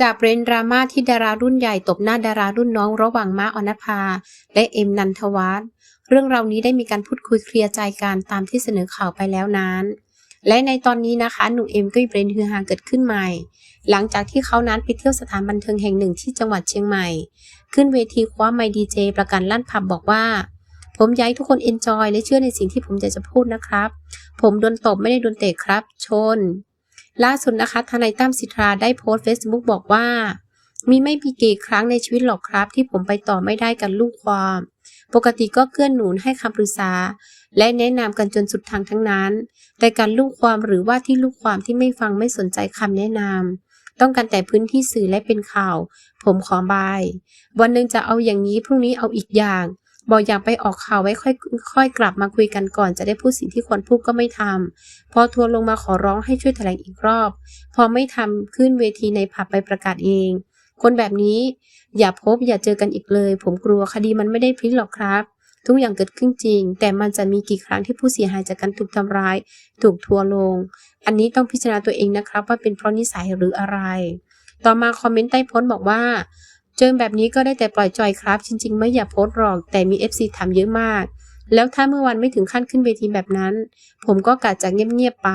จากประเด็นดราม่าที่ดารารุ่นใหญ่ตบหน้าดารารุ่นน้องระหว่างม้าออนภา และเอ็มนันทวัฒน์เรื่องราวนี้ได้มีการพูดคุยเคลียร์ใจกันตามที่เสนอข่าวไปแล้วนั้น และในตอนนี้นะคะหนุ่มเอ็มก็มีประเด็นฮือฮาเกิดขึ้นใหม่ หลังจากที่เขานั้นไปเที่ยวสถานบันเทิงแห่งหนึ่งที่จังหวัดเชียงใหม่ ขึ้นเวทีคว้าไมดีเจประกันลั่นผับบอกว่า ผมอยากให้ทุกคนเอนจอยและเชื่อในสิ่งที่ผมอยากจะพูดนะครับ ผมโดนตบไม่ได้โดนเตะครับ ชน ล่าสุดนะคะทนายตั้มสิทธาได้โพสต์ Facebook บอกว่า มีไม่มีกี่ครั้งในชีวิตหรอกครับ ที่ผมไปต่อไม่ได้กับลูกความ ปกติก็เกื้อนหนุนให้คำปรึกษา และแนะนำกันจนสุดทางทั้งนั้น แต่การลูกความหรือว่าที่ลูกความที่ไม่ฟังไม่สนใจคำแนะนำต้องการแต่พื้นที่สื่อและเป็นข่าว ผมขอบาย วันหนึ่งจะเอาอย่างนี้พรุ่งนี้เอาอีกอย่าง บอกอยากไปออกข่าวไว้ค่อยค่อยกลับมาคุยกันก่อนจะได้พูดสิ่งที่ควรพูดก็ไม่ทำพอทัวร์ลงมาขอร้องให้ช่วยแถลงอีกรอบ พอไม่ทำขึ้นเวทีในผับไปประกาศเอง คนแบบนี้อย่าพบอย่าเจอกันอีกเลย ผมกลัวคดีมันไม่ได้พลิกหรอกครับทุกอย่างเกิดขึ้นจริง แต่มันจะมีกี่ครั้งที่ผู้เสียหายจากการถูกทำร้าย ถูกทัวร์ลง อันนี้ต้องพิจารณาตัวเองนะครับว่าเป็นเพราะนิสัยหรืออะไร ต่อมาคอมเมนต์ใต้โพสต์บอกว่า เจอแบบนี้ก็ได้แต่ปล่อยจอยครับ จริง ๆ ไม่อยากโพสต์หรอก แต่มี FC ถามเยอะมาก แล้วถ้าเมื่อวันไม่ถึงขั้นขึ้นเวทีแบบนั้น ผมก็กะจะเงียบๆไป